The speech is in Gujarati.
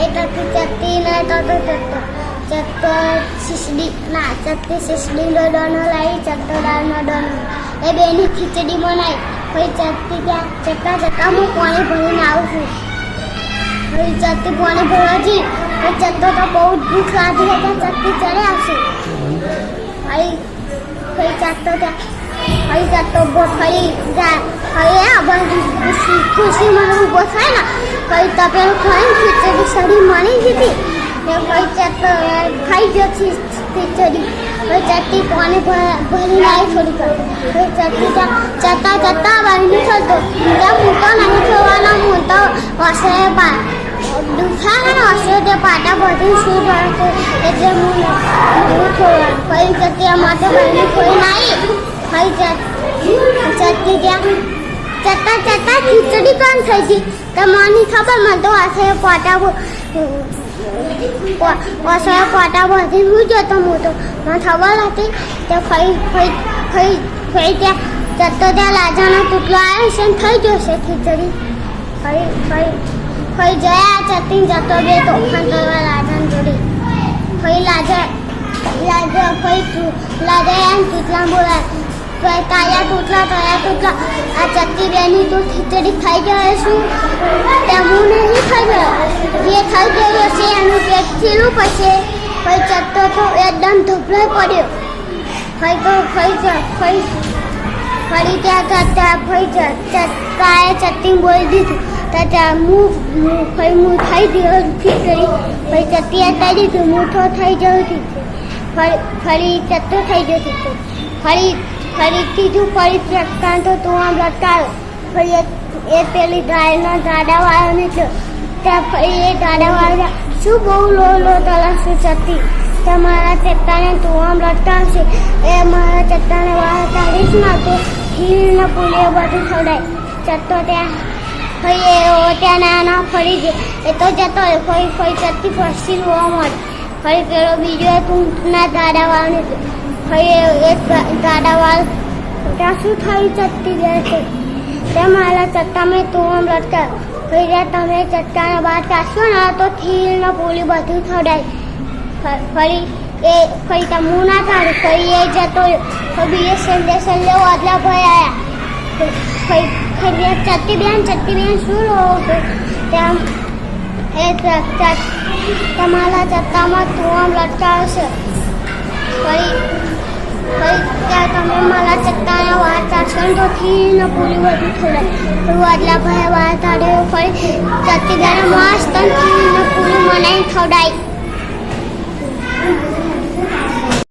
એટાથી ચત્તી ને તો તો ચત્તો ચત્તો શીશડી ના ચત્તી શીશડીનો દોનો લાવી ચત્તો દાળનો દોનો એ બેની ખીચડી બનાવી પછી ચત્તી ત્યાં ચક્કા ચક્કા હું પાણી ભરીને આવું છું પછી ચત્તી પાણી ભરવા જઈ પછી ચત્તો તો બહુ જ ભૂખ લાગી એટલે ચત્તી ચડે આવશે ફરી ફરી ચત્તો ત્યાં ફરી ચત્તો ઊભો ફરી જા ફરી આ બાજુ ખુશી ખુશીમાં ઊભો થાય ને કઈ તપેલું ખાઈને ખીચડી સડી મળી જતી. ને કઈ ચત્તો ખાઈ ગયો ખીચડી. ફરી ચટ્ટી પાણી ભરી લાવી થોડી ચટ્ટી ત્યાં ચતા ચતા બહાર નીકળતો ત્યાં હું તો નહીં થવાનો હું તો વસે પા દુખા ને હશે તે પાટા બધી શું પડશે એટલે હું થોડું ફરી ચટ્ટી માટે બહારની કોઈ નાઈ ફરી ચટ્ટી ત્યાં ચતા ચતા ખીચડી પણ થઈ ગઈ તો મને ખબર, મને તો હશે પાટા વસે પાટા બધી હું જતો હું તો. મને ખબર હતી તો ફરી ફરી ફરી ફરી ત્યાં જતો ત્યાં લાજાનો ટુકડો આવ્યો છે ને થઈ જશે ખીચડી. ફરી ફરી ફરી જયા ચતી જતો બે તોફાન કરવા લાજાને જોડે. ફરી લાજા લાજા ફરી લાજા એમ તૂટલા બોલાય તાયા તૂટલા તાયા તૂટલા. આ ચક્કી બેની તું ખીચડી ખાઈ ગયો છું તે હું નહીં ખાઈ ગયો. જે થઈ ગયો છે એનું પેટ ખીલું પછી ફરી ચત્તો તો એકદમ ધોપલો પડ્યો. ફઈ તો ફઈ જા ફરી ફરી ત્યાં કરતા ફરી ચક્કાએ ચત્તી બોલી દીધું. તો ત્યાં હું હું થઈ ગયો ખીચડી. ફરી ચટ્ટીએ થઈ દીધું મૂઠો થઈ ગયો છું ફરી ફરી ચટ્ટો થઈ ગયો ખીચડી. ફરી ફરી કીધું ફરી ચક્કા તો તું આમ લટકાવ ફરી એ- પેલી ગાયના ગાડાવાળો ને જો ત્યાં ફરી એ ગાડાવાળા શું બહુ લો લો તલાશું ચટ્ટી તમારા ચટ્ટાને તું આમ લટકાવશે. એ મારા ચટ્ટાને વાળા કાઢીશ ના તો ખીર ને પૂરી એ બધું છોડાય. ચટ્ટો ત્યાં ફરી એ ત્યાં નાના ફરી ગયો. એ તો જતો ફરી ફરી ચટ્ટી ફરસી જોવા મળે. ફરી પેલો બીજો ઊંટના ગાડાવાળાને વાળને ફરી એ- એક વાળ ત્યાં શું થયું? ચટકી જાય છે. તે મારા ચટ્ટામાં તું આમ લટકાવ ફરી ત્યાં તમે ચટ્ટાને બહાર કાઢશો ને તો ખીર ને પોલી બધું થડાય ફરી એ, ફરી ત્યાં મું ના કાઢું ફરી એ જતો બીજે સંડે સંડે આટલા ભાઈ આવ્યા ફરી ફરી ચત્તી બેન ચત્તી બેન શું છો? ત્યાં હે તમારા જથ્થામાં તુઆમ લટકાવશે. ફરી ફરી ત્યાં તમે મારા જથ્થાને વાર ચારસો તો થઈને પૂરી બધું થોડે આટલા ભાઈ વાર તારે ફરી જતી તારે મસ્ત થઈને પૂરી મને ખવડાઈ